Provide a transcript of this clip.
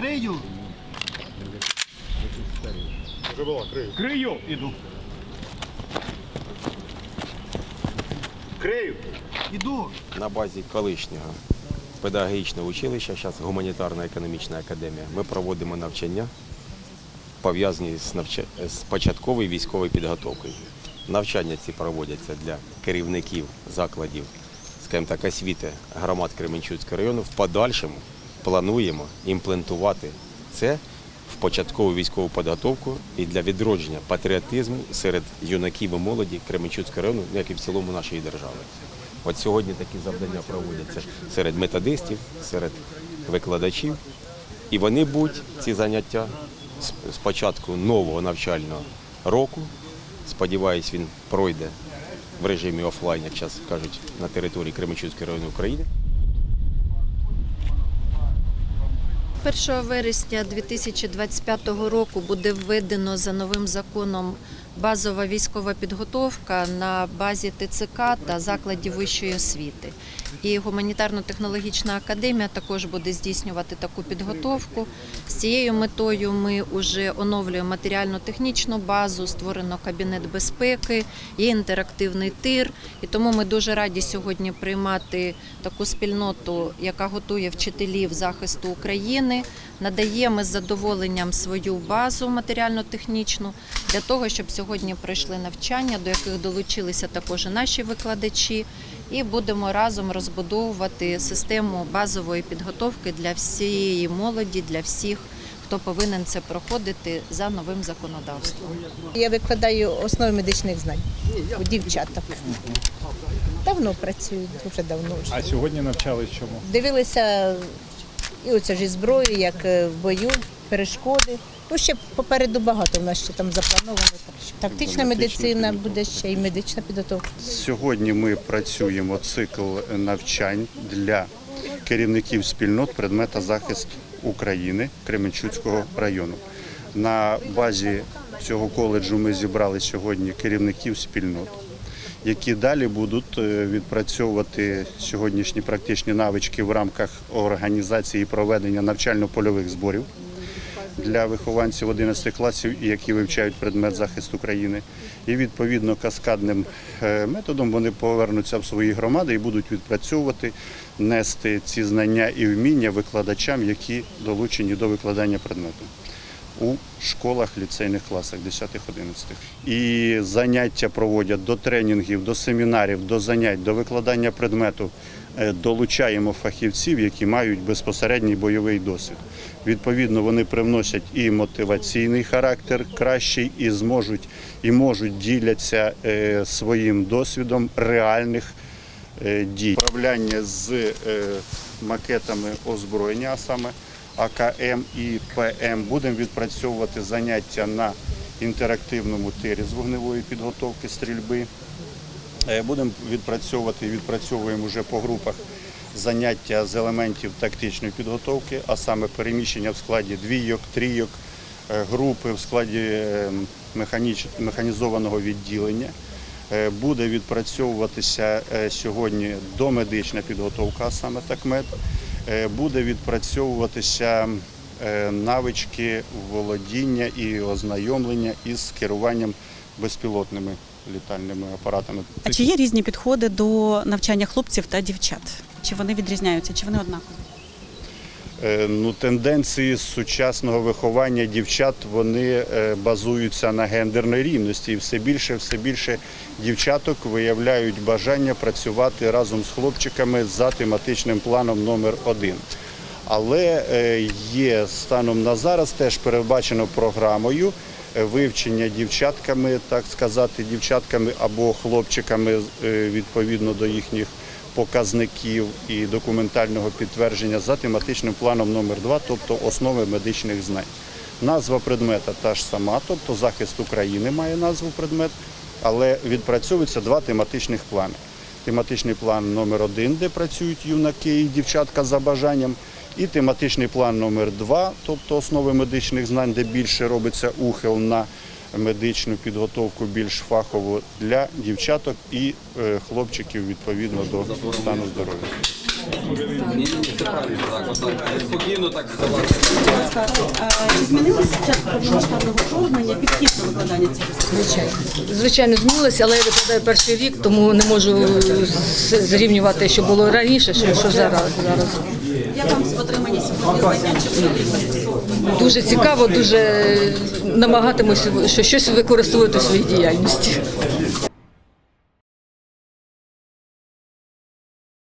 Крию. Вже була, крию. Крию. Іду. Крию. Іду. на базі колишнього педагогічного училища, зараз гуманітарна економічна академія. Ми проводимо навчання, пов'язані з, навча... з початковою військовою підготовкою. Навчання ці проводяться для керівників закладів, скажімо так, освіти громад Кременчуцького району. В подальшому плануємо імплементувати це в початкову військову підготовку і для відродження патріотизму серед юнаків і молоді Кременчуцького району, ну, як і в цілому нашої держави. От сьогодні такі завдання проводяться серед методистів, серед викладачів. І вони будуть ці заняття з- початку нового навчального року. Сподіваюсь, він пройде в режимі офлайн, як зараз кажуть, на території Кременчуцького району України. 1 вересня 2025 року буде введено за новим законом базова військова підготовка на базі ТЦК та закладів вищої освіти. І гуманітарно-технологічна академія також буде здійснювати таку підготовку. З цією метою ми вже оновлюємо матеріально-технічну базу, створено кабінет безпеки, є інтерактивний тир. І тому ми дуже раді сьогодні приймати таку спільноту, яка готує вчителів захисту України. Надаємо з задоволенням свою базу матеріально-технічну для того, щоб сьогодні пройшли навчання, до яких долучилися також і наші викладачі, і будемо разом розбудовувати систему базової підготовки для всієї молоді, для всіх, хто повинен це проходити за новим законодавством. Я викладаю основи медичних знань у дівчаток. Давно працюю, дуже давно вже. А сьогодні навчались чому? Дивилися і оце ж і зброю, як е, в бою, перешкоди. Ну, ще попереду багато в нас ще там заплановано. Так тактична медицина буде ще і медична підготовка. Сьогодні ми працюємо цикл навчань для керівників спільнот предмета захист України Кременчуцького району. На базі цього коледжу ми зібрали сьогодні керівників спільнот, які далі будуть е, відпрацьовувати сьогоднішні практичні навички в рамках організації і проведення навчально-польових зборів для вихованців 11 класів, які вивчають предмет захисту країни. І відповідно каскадним е, методом вони повернуться в свої громади і будуть відпрацьовувати, нести ці знання і вміння викладачам, які долучені до викладання предмету. У школах, ліцейних класах 10-11. І заняття проводять до тренінгів, до семінарів, до занять, до викладання предмету. Е, Долучаємо фахівців, які мають безпосередній бойовий досвід. Відповідно, вони привносять і мотиваційний характер кращий, і зможуть і можуть діляться е, своїм досвідом реальних е, дій. Управляння з макетами озброєння, а саме АКМ і ПМ. Будемо відпрацьовувати заняття на інтерактивному тирі з вогневої підготовки стрільби. Е, Будемо відпрацьовувати і відпрацьовуємо вже по групах заняття з елементів тактичної підготовки, а саме переміщення в складі двійок, трійок, е, групи в складі е, механізованого відділення. Е, Буде відпрацьовуватися сьогодні домедична підготовка, а саме такмет. Буде відпрацьовуватися навички володіння і ознайомлення із керуванням безпілотними літальними апаратами. А чи є різні підходи до навчання хлопців та дівчат? Чи вони відрізняються, чи вони однакові? Е, Ну, тенденції сучасного виховання дівчат вони е, базуються на гендерній рівності, і все більше, все більше дівчаток виявляють бажання працювати разом з хлопчиками за тематичним планом номер один. Але е, є станом на зараз теж передбачено програмою вивчення дівчатками, так сказати, дівчатками або хлопчиками е, відповідно до їхніх показників і документального підтвердження за тематичним планом номер 2 тобто основи медичних знань. Назва предмета та ж сама, тобто захист України має назву предмет, але відпрацьовуються два тематичних плани. Тематичний план номер 1 де працюють юнаки і дівчатка за бажанням, і тематичний план номер 2 тобто основи медичних знань, де більше робиться ухил на медичну підготовку більш фахову для дівчаток і е, хлопчиків відповідно до стану здоров'я. Спокійно так. Чи змінилося час повномасштабного вторгнення підхід до викладання цих Звичайно. Звичайно, змінилося, але я викладаю перший рік, тому не можу зрівнювати, що було раніше, що, що зараз. зараз. Як вам отримані сьогодні знання? Чи Дуже цікаво, дуже намагатимуся, що щось використовувати у своїй діяльності.